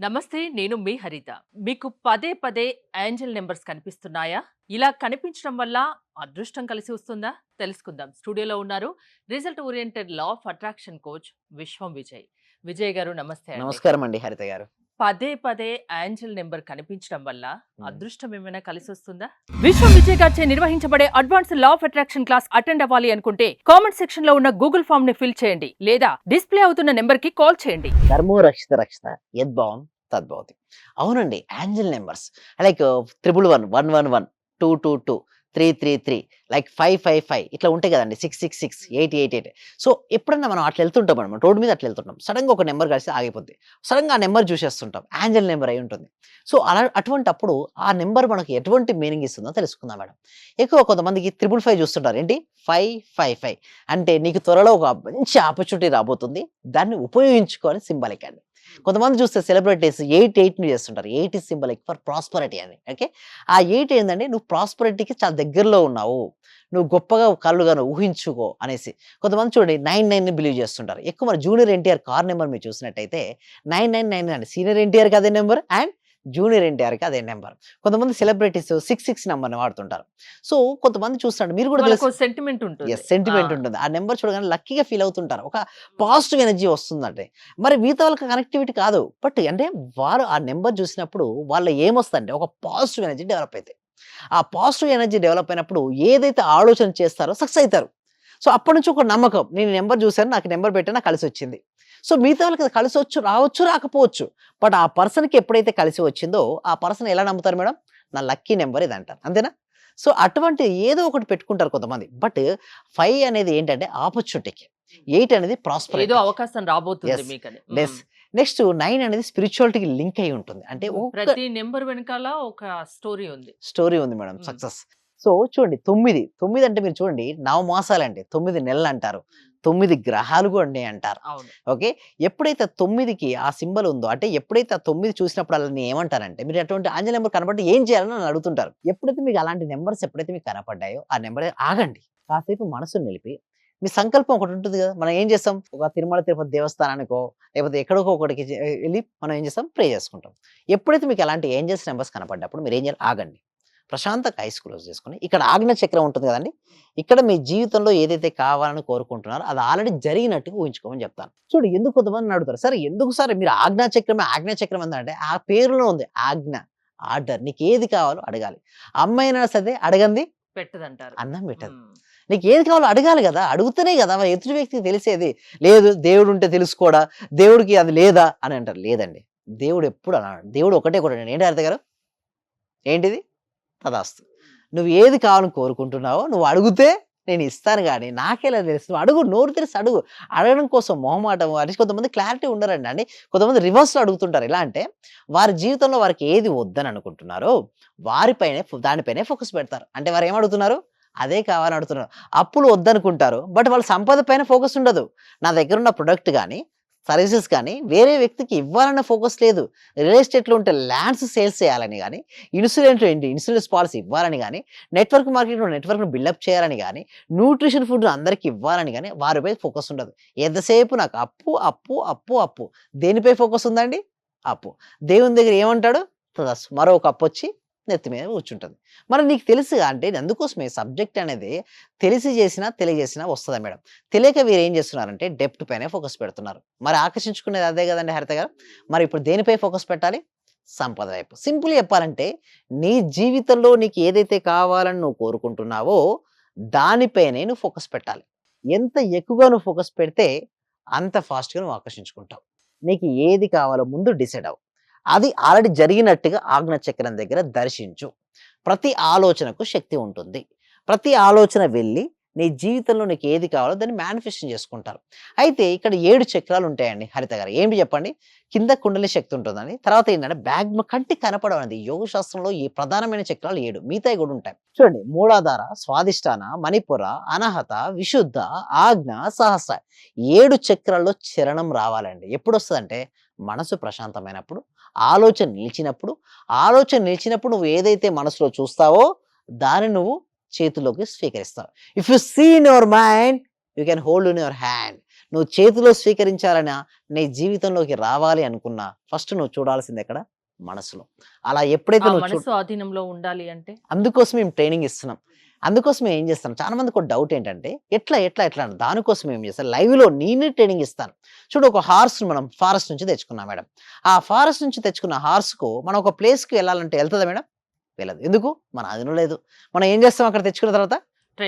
నమస్తే నేను మీ హరిత. మీకు పదే పదే ఏంజల్ నెంబర్స్ కనిపిస్తున్నాయా? ఇలా కనిపించడం వల్ల అదృష్టం కలిసి వస్తుందా? తెలుసుకుందాం. స్టూడియోలో ఉన్నారు result oriented law of attraction coach Vishwam Vijay. Vijay గారు నమస్తే. నమస్కారం అండి హరిత గారు. పదే పదే ఏంజల్ నెంబర్ కనిపించడం వల్ల. అదృష్టం ఏమైనా కలిసి వస్తుందా? విశ్వం విజయ్ గారిచే నిర్వహించబడే advance law of attraction class attend అవ్వాలి అనుకుంటే కామెంట్ సెక్షన్లో ఉన్న గూగుల్ ఫామ్ని ఫిల్ చేయండి లేదా డిస్ప్లే అవుతున్న నెంబర్కి కాల్ చేయండి. ధర్మో రక్షిత రక్షిత యద్భావం తద్భవతి అవునండి. Angel numbers. Like triple one one one one two two two three three three like five five five ఇట్లా ఉంటాయి కదండి. Six six six eight eight eight. So ఎప్పుడన్నా మనం అట్లా వెళ్తుంటాం మనం రోడ్డు మీద అట్లా వెళ్తుంటాం. సడన్గా ఒక నెంబర్ కలిసి ఆగిపోద్ది. సడన్గా ఆ నెంబర్ చూసేస్తుంటాం. యాంజల్ నెంబర్ అయి ఉంటుంది. సో అలా అటువంటి అప్పుడు ఆ నెంబర్ మనకి ఎటువంటి మీనింగ్ ఇస్తుందో తెలుసుకుందాం మేడం. ఎక్కువ కొంతమందికి త్రిబుల్ ఫైవ్ చూస్తుంటారు. ఏంటి? Five five five. అంటే నీకు త్వరలో ఒక మంచి ఆపర్చునిటీ రాబోతుంది. దాన్ని ఉపయోగించుకొని సింబాలిక్ అండి. కొంతమంది చూస్తే సెలబ్రిటీస్ ఎయిట్ ఎయిట్ని చేస్తుంటారు. Eight is symbolic for prosperity అని. ఓకే ఆ ఎయిట్ ఏంటంటే నువ్వు ప్రాస్పరిటీకి చాలా దగ్గరలో ఉన్నావు. నువ్వు గొప్పగా కళ్ళుగా ఊహించుకో అనేసి. కొంతమంది చూడండి నైన్ నైన్ బిలీవ్ చేస్తుంటారు. ఎక్కువ మన జూనియర్ ఎన్టీఆర్ కార్ నెంబర్ మీరు చూసినట్టయితే నైన్ నైన్ నైన్ అండి సీనియర్ ఎన్టీఆర్ అదే నెంబర్? అండ్ జూనియర్ ఎన్టీఆర్కి అదే నెంబర్. కొంతమంది సెలబ్రిటీస్ సిక్స్ సిక్స్ నెంబర్ని వాడుతుంటారు. సో కొంతమంది చూస్తాడు మీరు కూడా సెంటిమెంట్ ఉంటుంది. సెంటిమెంట్. ఉంటుంది. ఆ నెంబర్ చూడగానే లక్కీగా ఫీల్ అవుతుంటారు. ఒక పాజిటివ్ ఎనర్జీ వస్తుందంటే. మరి మిగతా వాళ్ళకి కనెక్టివిటీ కాదు. బట్ అంటే వారు ఆ నెంబర్ చూసినప్పుడు వాళ్ళ ఏమొస్తుందంటే ఒక పాజిటివ్ ఎనర్జీ డెవలప్ అవుతాయి ఆ పాజిటివ్ ఎనర్జీ డెవలప్ అయినప్పుడు ఏదైతే ఆలోచన చేస్తారో సక్సెస్ అవుతారు. సో అప్పటి నుంచి ఒక నమ్మకం. నేను నెంబర్ చూశాను నాకు నెంబర్ పెట్టినా కలిసి వచ్చింది సో మిగతా వాళ్ళకి కలిసి వచ్చు రావచ్చు రాకపోవచ్చు. బట్ ఆ పర్సన్కి ఎప్పుడైతే కలిసి వచ్చిందో ఆ పర్సన్ ఎలా నమ్ముతారు మేడం? నా లక్కీ నెంబర్ ఇది అంటారు అంతేనా? సో అటువంటి ఏదో ఒకటి పెట్టుకుంటారు కొంతమంది. బట్ ఫైవ్ అనేది ఏంటంటే ఆపర్చునిటీకి. ఎయిట్ అనేది ప్రాస్పర్ ఏదో అవకాశం రాబోతుంది. నెక్స్ట్ నైన్ అనేది స్పిరిచువాలిటీకి లింక్ అయి ఉంటుంది. అంటే ప్రతి నెంబర్ వెనకాల ఒక స్టోరీ ఉంది. స్టోరీ ఉంది మేడం. సక్సెస్. సో చూడండి తొమ్మిది. తొమ్మిది అంటే మీరు చూడండి నవమాసాలు అంటే తొమ్మిది నెలలు అంటారు తొమ్మిది గ్రహాలు కూడా ఉన్నాయి అంటారు ఓకే? ఎప్పుడైతే తొమ్మిదికి ఆ సింబల్ ఉందో అంటే ఎప్పుడైతే ఆ తొమ్మిది చూసినప్పుడు అలా ఏమంటారంటే మీరు అటువంటి ఆంజల్ నెంబర్ కనబడి ఏం చేయాలని నన్ను అడుగుతుంటారు. ఎప్పుడైతే మీకు అలాంటి నెంబర్స్ ఎప్పుడైతే మీకు కనపడ్డాయో ఆ నెంబర్ ఆగండి. కాసేపు మనసును నిలిపి మీ సంకల్పం ఒకటి ఉంటుంది కదా మనం ఏం చేస్తాం? ఒక తిరుమల తిరుపతి దేవస్థానానికో లేకపోతే ఎక్కడికో ఒకటికి వెళ్ళి మనం ఏం చేస్తాం? ప్రే చేసుకుంటాం. ఎప్పుడైతే మీకు అలాంటి ఏంజల్స్ నెంబర్స్ కనపడ్డప్పుడు మీరు ఏం చేయాలి? ఆగండి. ప్రశాంతంగా ఐస్ క్లోజ్ చేసుకొని ఇక్కడ ఆజ్ఞ చక్రం ఉంటుంది కదండి? ఇక్కడ మీ జీవితంలో ఏదైతే కావాలని కోరుకుంటున్నారో అది ఆల్రెడీ జరిగినట్టుగా ఊహించుకోమని చెప్తాను. చూడు ఎందుకు కొంతమంది అడుగుతారు సరే ఎందుకు సార్? మీరు ఆజ్ఞా చక్రమే ఆజ్ఞా చక్రం ఏంటంటే ఆ పేరులో ఉంది. ఆజ్ఞ ఆర్డర్. నీకు ఏది కావాలో అడగాలి. అమ్మాయినా సరే అడగంది పెట్టదంటారు. అన్నం పెట్టదు. నీకు ఏది కావాలో అడగాలి కదా. అడుగుతూనే కదా ఎదుటి వ్యక్తికి తెలిసేది. లేదు దేవుడు ఉంటే తెలుసుకోడా దేవుడికి అది లేదా అని అంటారు. లేదండి. దేవుడు ఎప్పుడు అన్నాడు దేవుడు ఒకటే కూడా. ఏంటి అర్థం గారు? ఏంటిది? తదాస్తు. నువ్వు ఏది కావాలని కోరుకుంటున్నావో నువ్వు అడిగితే నేను ఇస్తాను కానీ నాకేలా తెలుసు నువ్వు అడుగు నోరు తెరిసి అడుగు. అడగడం కోసం మొహమాటం అది కొంతమంది క్లారిటీ ఉండరండి అండి. కొంతమంది రివర్స్లో అడుగుతుంటారు. ఎలా అంటే వారి జీవితంలో వారికి ఏది వద్దని అనుకుంటున్నారో వారిపైనే దానిపైనే ఫోకస్ పెడతారు. అంటే వారు ఏం అడుగుతున్నారు? అదే కావాలని అడుగుతున్నారు. అప్పులు వద్దనుకుంటారు. బట్ వాళ్ళ సంపద పైన ఫోకస్ ఉండదు. నా దగ్గర ఉన్న ప్రొడక్ట్ కానీ సర్వీసెస్ కానీ వేరే వ్యక్తికి ఇవ్వాలన్న ఫోకస్ లేదు. రియల్ ఎస్టేట్లో ఉంటే ల్యాండ్స్ సేల్స్ చేయాలని కానీ ఇన్సూరెన్స్ ఏంటి? ఇన్సూరెన్స్ పాలసీ ఇవ్వాలని కానీ నెట్వర్క్ మార్కెట్లో నెట్వర్క్ను బిల్డప్ చేయాలని కానీ న్యూట్రిషన్ ఫుడ్ అందరికీ ఇవ్వాలని కానీ వారిపై ఫోకస్ ఉండదు. ఎంతసేపు నాకు అప్పు అప్పు అప్పు అప్పు? దేనిపై ఫోకస్ ఉందండి? అప్పు. దేవుని దగ్గర ఏమంటాడు? మరో ఒక అప్పు వచ్చి నెత్తి మీద కూర్చుంటుంది. మరి నీకు తెలుసు అంటే అందుకోసమే సబ్జెక్ట్ అనేది తెలిసి చేసినా తెలియజేసినా వస్తుందా మేడం? తెలియక వీరు ఏం చేస్తున్నారంటే డెప్త్ పైనే ఫోకస్ పెడుతున్నారు. మరి ఆకర్షించుకునేది అదే కదండి హరిత గారు? మరి ఇప్పుడు దేనిపై ఫోకస్ పెట్టాలి? సంపద వైపు. సింపుల్ చెప్పాలంటే నీ జీవితంలో నీకు ఏదైతే కావాలని నువ్వు కోరుకుంటున్నావో దానిపైనే నువ్వు ఫోకస్ పెట్టాలి. ఎంత ఎక్కువగా నువ్వు ఫోకస్ పెడితే అంత ఫాస్ట్గా నువ్వు ఆకర్షించుకుంటావు. నీకు ఏది కావాలో ముందు డిసైడ్ అవ్వు. అది ఆల్రెడీ జరిగినట్టుగా ఆజ్ఞచక్రం దగ్గర దర్శించు. ప్రతి ఆలోచనకు శక్తి ఉంటుంది. ప్రతి ఆలోచన వెళ్ళి నీ జీవితంలో నీకు ఏది కావాలో దాన్ని మేనిఫెస్టేషన్ చేసుకుంటారు. అయితే ఇక్కడ ఏడు చక్రాలు ఉంటాయండి హరిత గారు. ఏంటి చెప్పండి? కింద కుండలి శక్తి ఉంటుందని తర్వాత ఏంటంటే బ్యాగ్ కంటికి కనపడమనేది యోగ శాస్త్రంలో ఈ ప్రధానమైన చక్రాలు ఏడు. మిగతాయి కూడా ఉంటాయి. చూడండి. మూలాధార స్వాదిష్టాన మణిపుర అనహత విశుద్ధ ఆజ్ఞ సహస్ర. ఏడు చక్రాల్లో చరణం రావాలండి. ఎప్పుడు వస్తుందంటే మనసు ప్రశాంతమైనప్పుడు ఆలోచన నిలిచినప్పుడు. ఆలోచన నిలిచినప్పుడు నువ్వు ఏదైతే మనసులో చూస్తావో దాన్ని నువ్వు చేతిలోకి స్వీకరిస్తావు. If you see in your mind you can hold in your hand నువ్వు చేతిలో స్వీకరించాలన్నా నీ జీవితంలోకి రావాలి అనుకున్నా ఫస్ట్ నువ్వు చూడాల్సింది ఎక్కడ? మనసులో. అలా ఎప్పుడైతే నువ్వు ఆధీనంలో ఉండాలి అంటే? అందుకోసం మేము ట్రైనింగ్ ఇస్తున్నాం. అందుకోసం ఏం చేస్తాం? చాలా మందికి ఒక డౌట్ ఏంటంటే ఎట్లా ఎట్లా ఎట్లా అని దానికోసం ఏం చేస్తాం? లైవ్లో నేనే ట్రైనింగ్ ఇస్తాను. చూడు ఒక హార్స్ మనం ఫారెస్ట్ నుంచి తెచ్చుకున్నాం మేడం. ఆ ఫారెస్ట్ నుంచి తెచ్చుకున్న హార్స్కు మనం ఒక ప్లేస్కి వెళ్ళాలంటే వెళ్తుందా మేడం? వెళ్ళదు. ఎందుకు? మన అదిను లేదు. మనం ఏం చేస్తాం అక్కడ తెచ్చుకున్న తర్వాత?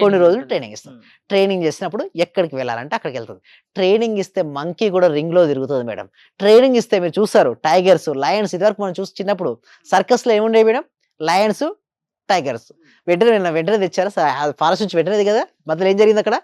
కొన్ని రోజులు. ట్రైనింగ్ ఇస్తాం. ట్రైనింగ్ చేసినప్పుడు ఎక్కడికి వెళ్ళాలంటే అక్కడికి వెళ్తుంది. ట్రైనింగ్ ఇస్తే మంకీ కూడా రింగ్లో తిరుగుతుంది మేడం. ట్రైనింగ్ ఇస్తే మీరు చూసారు టైగర్స్ లయన్స్ ఇదివరకు మనం చూసి చిన్నప్పుడు సర్కస్లో ఏముండే మేడం? లయన్స్ టైగర్స్ వెంటనే వెంటనే తెచ్చారు? ఫారెస్ట్ నుంచి వెంటనే కదా? మధ్యలో ఏం జరిగింది అక్కడ.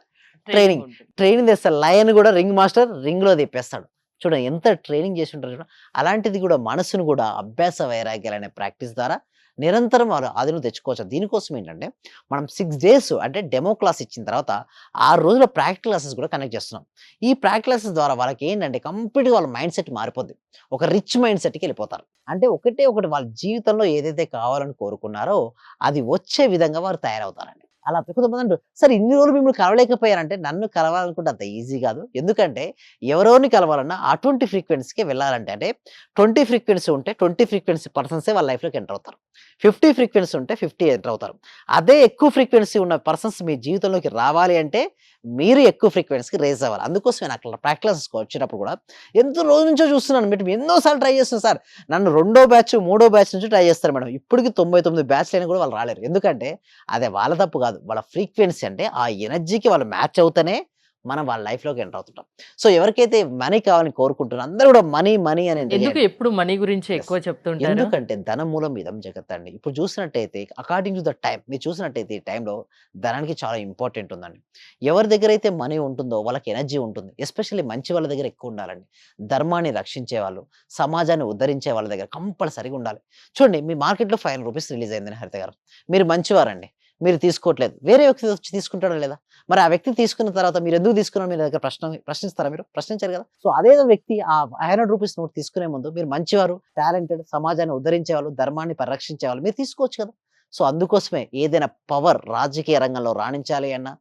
ఉంటుంది. ట్రైనింగ్ తెస్తారు లయన్ కూడా రింగ్ మాస్టర్ రింగ్లో తెప్పేస్తాడు. చూడండి ఎంత ట్రైనింగ్ చేసి ఉంటారు చూడండి. అలాంటిది కూడా మనసును కూడా అభ్యాస వైరాగ్యాలు అనే ప్రాక్టీస్ ద్వారా నిరంతరం వారు ఆధీనం తెచ్చుకోవచ్చు. దీనికోసం ఏంటంటే మనం సిక్స్ డేస్ అంటే డెమో క్లాస్ ఇచ్చిన తర్వాత ఆరు రోజుల ప్రాక్టికల్ క్లాసెస్ కూడా కనెక్ట్ చేస్తున్నాం. ఈ ప్రాక్టికల్ క్లాసెస్ ద్వారా వాళ్ళకి ఏంటంటే కంప్లీట్గా వాళ్ళ మైండ్ సెట్ మారిపోద్ది. ఒక రిచ్ మైండ్ సెట్కి వెళ్ళిపోతారు. అంటే ఒకటే ఒకటి వాళ్ళ జీవితంలో ఏదైతే కావాలని కోరుకున్నారో అది వచ్చే విధంగా వారు తయారవుతారండి. అలా కొంతమంది అంటారు సార్ ఇన్ని రోజులు మిమ్మల్ని కలవలేకపోయారంటే నన్ను కలవాలనుకుంటే అంత ఈజీ కాదు. ఎందుకంటే ఎవరోని కలవాలన్నా అటువంటి ఫ్రీక్వెన్సీకి వెళ్ళాలంటే అంటే ట్వంటీ ఫ్రీక్వెన్సీ ఉంటే ట్వంటీ ఫ్రీక్వెన్సీ పర్సన్సే వాళ్ళ లైఫ్లోకి ఎంటర్ అవుతారు. ఫిఫ్టీ ఫ్రీక్వెన్సీ ఉంటే ఫిఫ్టీ ఎంటర్ అవుతారు. అదే ఎక్కువ ఫ్రీక్వెన్సీ ఉన్న పర్సన్స్ మీ జీవితంలోకి రావాలి అంటే మీరు ఎక్కువ ఫ్రీక్వెన్సీకి రేజ్ అవ్వాలి. అందుకోసం నేను అక్కడ ప్రాక్టీస్ వచ్చినప్పుడు కూడా ఎంతో రోజు నుంచో చూస్తున్నాను మీరు ఎన్నోసార్లు ట్రై చేస్తున్నాను సార్. నన్ను రెండో బ్యాచ్ మూడో బ్యాచ్ నుంచి ట్రై చేస్తారు మేడం. ఇప్పటికి తొంభై తొమ్మిది బ్యాచ్లు అయినా కూడా వాళ్ళు రాలేరు. ఎందుకంటే అదే వాళ్ళ తప్పు కాదు. వాళ్ళ ఫ్రీక్వెన్సీ అంటే ఆ ఎనర్జీకి వాళ్ళు మ్యాచ్ అవుతేనే మనం వాళ్ళ లైఫ్లోకి ఎంటర్ అవుతుంటాం. సో ఎవరికైతే మనీ కావాలని కోరుకుంటున్నారో అందరూ కూడా మనీ మనీ అని ఎందుకు ఎప్పుడు మనీ గురించి. ఎక్కువ చెప్తుంటారు? ఎందుకంటే ధనం మూలం ఇదం జగత్ అండి ఇప్పుడు చూసినట్టయితే అకార్డింగ్ టు ద టైం మీరు చూసినట్టయితే ఈ టైంలో ధనానికి చాలా ఇంపార్టెంట్ ఉందండి. ఎవరి దగ్గర అయితే మనీ ఉంటుందో వాళ్ళకి ఎనర్జీ ఉంటుంది. ఎస్పెషల్లీ మంచి వాళ్ళ దగ్గర ఎక్కువ ఉండాలండి. ధర్మాన్ని రక్షించే వాళ్ళు సమాజాన్ని ఉద్ధరించే వాళ్ళ దగ్గర కంపల్సరీగా ఉండాలి. చూడండి మీ మార్కెట్లో ఫైవ్ రూపీస్ రిలీజ్ అయిందని హరిత గారు. మీరు మంచివారండి. మీరు తీసుకోవట్లేదు. వేరే వ్యక్తి వచ్చి తీసుకుంటాడా లేదా? మరి ఆ వ్యక్తి తీసుకున్న తర్వాత మీరు ఎందుకు తీసుకున్నారు మీరు దగ్గర ప్రశ్న ప్రశ్నిస్తారా మీరు? ప్రశ్నించారు కదా. సో అదే వ్యక్తి ఆ హండ్రెడ్ రూపీస్ నోట్ తీసుకునే ముందు మీరు మంచివారు టాలెంటెడ్ సమాజాన్ని ఉద్ధరించేవాళ్ళు ధర్మాన్ని పరిరక్షించే వాళ్ళు మీరు తీసుకోవచ్చు కదా. సో అందుకోసమే ఏదైనా పవర్ రాజకీయ రంగంలో రాణించాలి అన్నా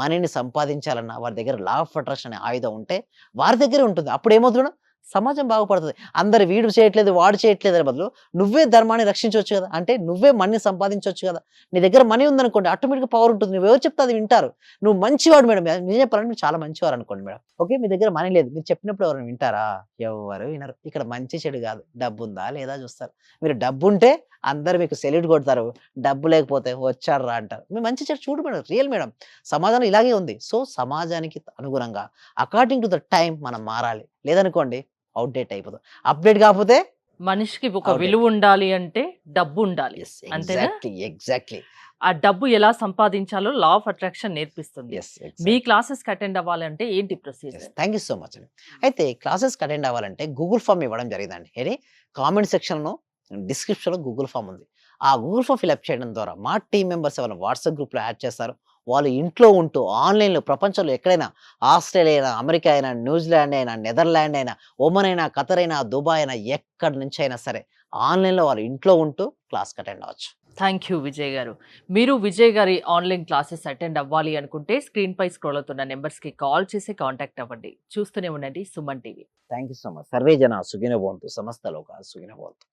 మనీని సంపాదించాలన్నా వారి దగ్గర లా ఆఫ్ అట్రాక్షన్ అనే ఆయుధం ఉంటే వారి దగ్గరే ఉంటుంది. అప్పుడు ఏమవుతుంది? సమాజం బాగుపడుతుంది. అందరు వీడు చేయట్లేదు వాడు చేయట్లేదు అని బదులు నువ్వే ధర్మాన్ని రక్షించవచ్చు కదా. అంటే నువ్వే మనీ సంపాదించవచ్చు కదా. నీ దగ్గర మనీ ఉందనుకోండి ఆటోమేటిక్గా పవర్ ఉంటుంది. నువ్వు ఎవరు చెప్తే అది వింటారు. నువ్వు మంచివాడు మేడం. నేను చెప్పాలంటే చాలా మంచివారు అనుకోండి మేడం. ఓకే మీ దగ్గర మనీ లేదు. మీరు చెప్పినప్పుడు ఎవరైనా వింటారా? ఎవరు వినరు. ఇక్కడ మంచి చెడు కాదు. డబ్బు ఉందా లేదా చూస్తారు. మీరు డబ్బు ఉంటే అందరు మీకు సెల్యూట్ కొడతారు. డబ్బు లేకపోతే వచ్చారా అంటారు. మీరు మంచి చెడు చూడు మేడం. Real madam. సమాజంలో ఇలాగే ఉంది. సో సమాజానికి అనుగుణంగా అకార్డింగ్ టు ద టైం మనం మారాలి. లేదనుకోండి అవుట్డేట్ అయిపోతుంది అప్డేట్ కాకపోతే మనిషికి ఒక. విలువ ఉండాలి అంటే డబ్బు ఉండాలి? ఎగ్జాక్ట్లీ ఎగ్జాక్ట్లీ ఆ డబ్బు ఎలా సంపాదించాలో లా ఆఫ్ అట్రాక్షన్ నేర్పిస్తుంది. మీ క్లాసెస్ అటెండ్ అవ్వాలంటే ఏంటి procedure thank you so much అండి అయితే క్లాసెస్కి అటెండ్ అవ్వాలంటే గూగుల్ ఫామ్ ఇవ్వడం జరిగిందండి. ఏది? కామెంట్ సెక్షన్లో డిస్క్రిప్షన్లో గూగుల్ ఫామ్ ఉంది. ఆ గూగుల్ ఫామ్ ఫిల్అప్ చేయడం ద్వారా మా టీం మెంబర్స్ ఎవరైనా వాట్సాప్ గ్రూప్లో యాడ్ చేస్తారు వాళ్ళు ఇంట్లో ఉంటూ ఆన్లైన్లో ప్రపంచంలో ఎక్కడైనా ఆస్ట్రేలియా అయినా అమెరికా అయినా న్యూజిలాండ్ అయినా నెదర్లాండ్ అయినా ఒమన్ అయినా ఖతర్ అయినా దుబాయ్ అయినా ఎక్కడి నుంచి అయినా సరే ఆన్లైన్లో వాళ్ళు ఇంట్లో ఉంటూ క్లాస్కి అటెండ్ అవ్వచ్చు. థ్యాంక్ యూ విజయ్ గారు. మీరు విజయ్ గారి ఆన్లైన్ క్లాసెస్ అటెండ్ అవ్వాలి అనుకుంటే స్క్రీన్ పై స్క్రోల్ అవుతున్న నెంబర్స్కి కాల్ చేసి కాంటాక్ట్ అవ్వండి. చూస్తూనే ఉండండి Suman TV. Thank you so much. Survey జన సుఖిన భవంతు సమస్త లోక సుఖిన భవంతు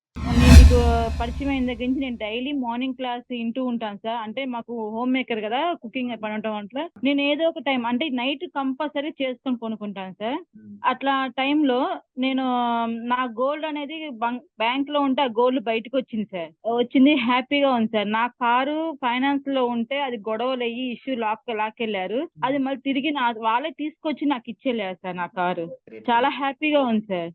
మీకు పరిచయం అయిన దగ్గర నుంచి నేను డైలీ మార్నింగ్ క్లాస్ వింటూ ఉంటాను సార్. అంటే మాకు హోమ్ మేకర్ కదా కుకింగ్ పని ఉండటం వల్ల నేను ఏదో ఒక టైం అంటే నైట్ కంపల్సరీ చేసుకొని కొనుక్కుంటాను సార్. అట్లా టైంలో నేను నా గోల్డ్ అనేది బ్యాంక్లో ఉంటే ఆ గోల్డ్ బయటకు వచ్చింది సార్. వచ్చింది హ్యాపీగా ఉంది సార్. నా కారు ఫైనాన్స్లో ఉంటే అది గొడవలు అయ్యి ఇష్యూ లాక్ లాక్కెళ్ళారు. అది మళ్ళీ తిరిగి నా వాళ్ళే తీసుకొచ్చి నాకు ఇచ్చేళ్ళారు సార్ నా కారు. చాలా హ్యాపీగా ఉంది సార్.